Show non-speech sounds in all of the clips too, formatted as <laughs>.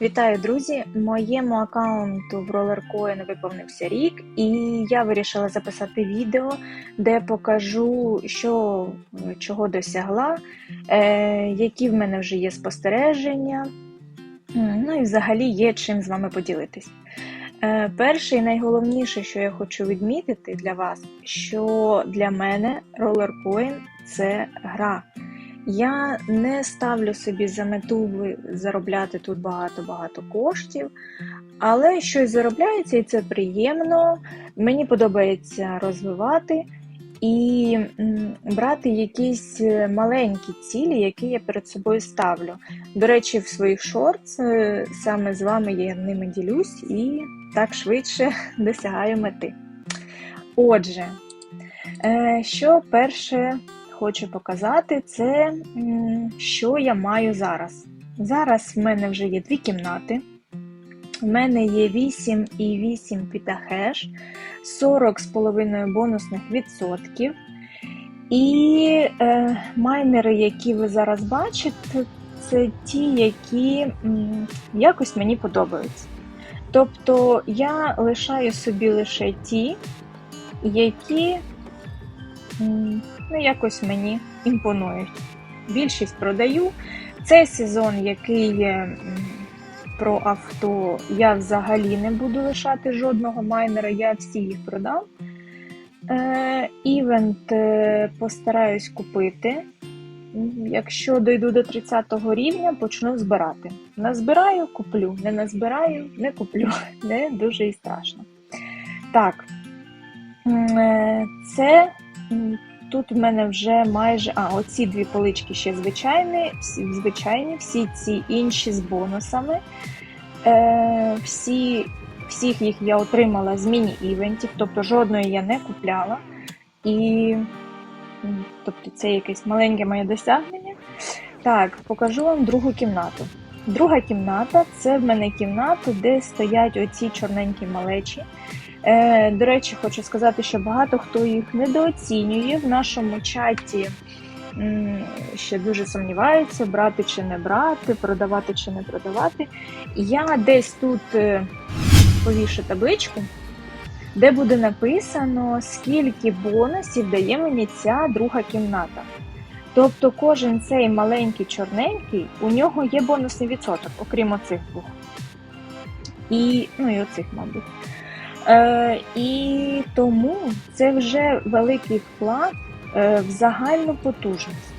Вітаю, друзі! Моєму аккаунту в RollerCoin виповнився рік, і я вирішила записати відео, де покажу, що чого досягла, е, які в мене вже є спостереження. Ну і взагалі є чим з вами поділитись. Е, Перше і найголовніше, що я хочу відмітити для вас, що для мене RollerCoin – це гра. Я не ставлю собі за мету заробляти тут багато-багато коштів, але щось заробляється і це приємно. Мені подобається розвивати і брати якісь е, маленькі цілі, які я перед собою ставлю. До речі, в своїх шортс е, саме з вами я ними ділюсь і так швидше <laughs> досягаю мети. Отже, е, що перше хочу показати, це що я маю зараз. Зараз в мене вже є дві кімнати. У мене є 8,8 пітахеш, 40,5 бонусних відсотків. І е, майнери, які ви зараз бачите, це ті, які м, якось мені подобаються. Тобто я лишаю собі лише ті, які ну, якось мені імпонують. Більшість продаю. Цей сезон, який є про авто, я взагалі не буду лишати жодного майнера, я всі їх продам. Е, Івент е, постараюсь купити. Якщо дойду до 30 рівня, почну збирати. Назбираю, куплю. Не назбираю, не куплю. <laughs> Не дуже і страшно. Так, е, це тут в мене вже майже. А, оці дві полички ще звичайні, звичайні, всі ці інші з бонусами. Е, всі, всіх їх я отримала з міні-івентів, тобто жодної я не купляла. І тобто це якесь маленьке моє досягнення. Так, покажу вам другу кімнату. Друга кімната це в мене кімната, де стоять оці чорненькі малечі. Е, до речі, хочу сказати, що багато хто їх недооцінює в нашому чаті. Ще дуже сумніваються, брати чи не брати, продавати чи не продавати. Я десь тут е, повішу табличку, де буде написано, скільки бонусів дає мені ця друга кімната. Тобто кожен цей маленький чорненький, у нього є бонусний відсоток, окрім оцих двох. І, ну і оцих, мабуть. Е, і тому це вже великий вклад е, в загальну потужність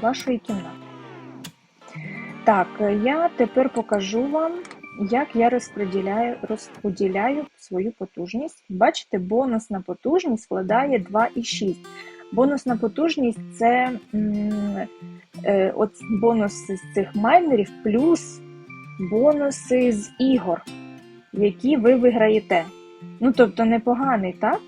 вашої кімнати. Так, е, я тепер покажу вам, як я розподіляю, розподіляю свою потужність. Бачите, бонусна потужність складає 2,6. Бонусна потужність це е, от бонуси з цих майнерів плюс бонуси з ігор, які ви виграєте. Ну, тобто непоганий, так?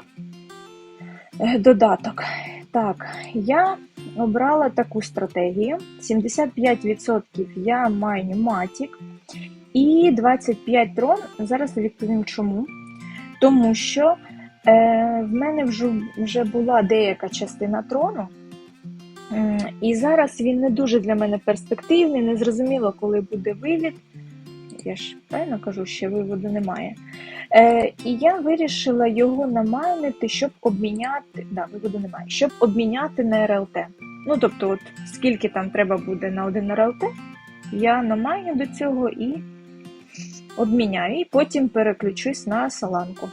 Е, Додаток. Так, я обрала таку стратегію. 75% я майню матік і 25 трон. Зараз відповім чому. Тому що в мене вже, вже була деяка частина трону, і зараз він не дуже для мене перспективний, не зрозуміло, коли буде вивід. Я ж правильно кажу, ще виводу немає. Е, і я вирішила його намайнити, щоб обміняти. Да, виводу немає, щоб обміняти на РЛТ. Ну, тобто, от скільки там треба буде на один РЛТ, я намайню до цього і обміняю, і потім переключусь на соланку.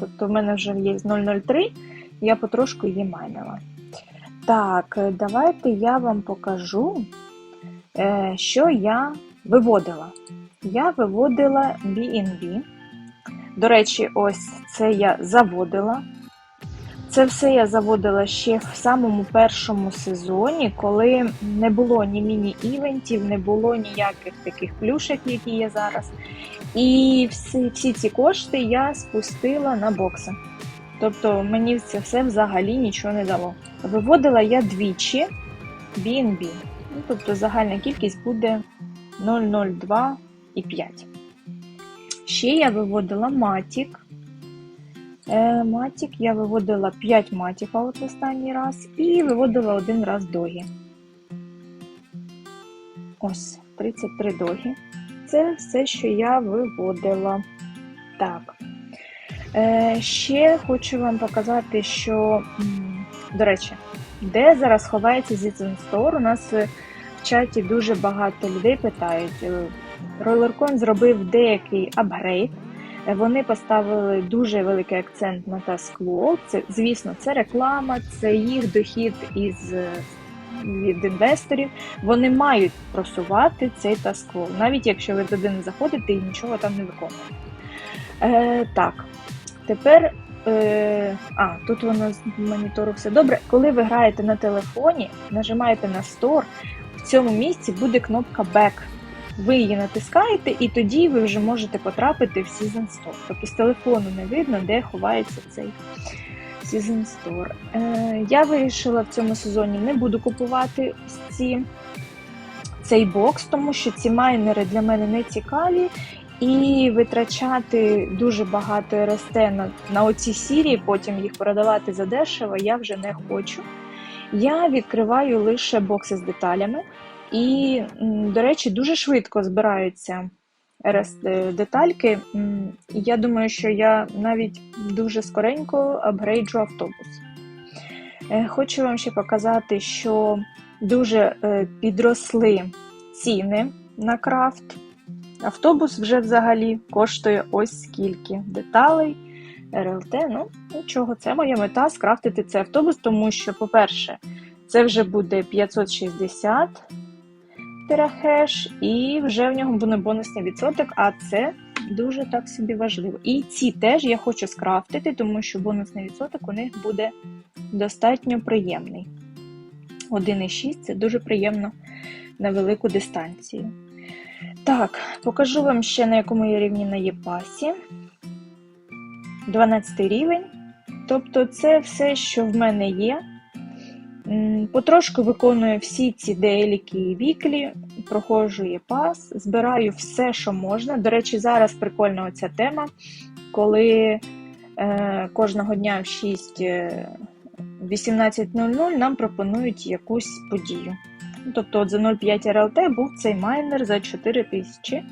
Тобто, в мене вже є 003, я потрошку її майнила. Так, е, давайте я вам покажу, е, що я виводила. Я виводила BNB. До речі, ось це я заводила. Це все я заводила ще в самому першому сезоні, коли не було ні міні-івентів, не було ніяких таких плюшек, які є зараз. І всі, всі ці кошти я спустила на бокси. Тобто мені це все взагалі нічого не дало. Виводила я двічі BNB. Ну, тобто загальна кількість буде 0,02 і 5. Ще я виводила матік. Е, матік я виводила 5 матіка от останній раз і виводила один раз догі. Ось, 33 догі. Це все, що я виводила. Так. Е, ще хочу вам показати, що, до речі, де зараз ховається Store. У нас е, в чаті дуже багато людей питають. Е, Rollercoin зробив деякий апгрейд. Вони поставили дуже великий акцент на Taskflow. Це, звісно, це реклама, це їх дохід із від інвесторів. Вони мають просувати цей Taskflow, навіть якщо ви туди не заходите і нічого там не виконуєте. Е, так, тепер. Е, а, тут воно з монітору все добре. Коли ви граєте на телефоні, нажимаєте на Store, в цьому місці буде кнопка Back. Ви її натискаєте, і тоді ви вже можете потрапити в Season Store. Тобто з телефону не видно, де ховається цей Season Store. Е, я вирішила в цьому сезоні не буду купувати ці, цей бокс, тому що ці майнери для мене не цікаві. І витрачати дуже багато РСТ на, на оці сірі, потім їх продавати за дешево, я вже не хочу. Я відкриваю лише бокси з деталями. І, до речі, дуже швидко збираються е, детальки. Я думаю, що я навіть дуже скоренько апгрейджу автобус. Е, Хочу вам ще показати, що дуже е, підросли ціни на крафт. Автобус вже взагалі коштує ось скільки деталей. РЛТ, ну нічого, це моя мета скрафтити цей автобус, тому що, по-перше, це вже буде 560 терахеш, і вже в нього буде бонусний відсоток, а це дуже так собі важливо. І ці теж я хочу скрафтити, тому що бонусний відсоток у них буде достатньо приємний. 1,6 це дуже приємно на велику дистанцію. Так, покажу вам ще на якому я рівні на Єпасі. 12 рівень. Тобто, це все, що в мене є. Потрошку виконую всі ці дейліки і віклі, проходжу єпас, збираю все, що можна. До речі, зараз прикольна оця тема, коли е, кожного дня в 6 е, 18.00 нам пропонують якусь подію. Ну, Тобто от за 0,5 РЛТ був цей майнер за 4 тисячі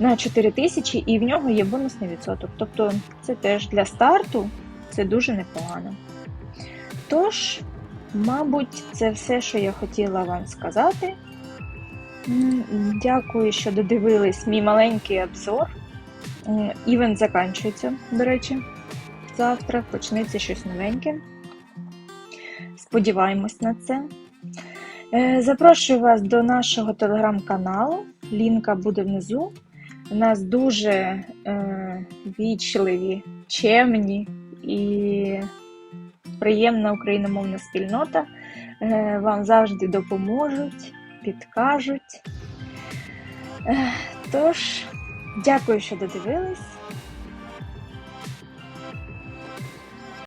на 4 тисячі, і в нього є бонусний відсоток. Тобто це теж для старту це дуже непогано. Тож, мабуть, це все, що я хотіла вам сказати. Дякую, що додивились мій маленький обзор. Івент закінчується, до речі. Завтра почнеться щось новеньке. Сподіваємось на це. Е, Запрошую вас до нашого телеграм-каналу. Лінка буде внизу. У нас дуже е, вічливі, чемні і приємна україномовна спільнота. Е, вам завжди допоможуть, підкажуть. Е, тож, дякую, що додивились.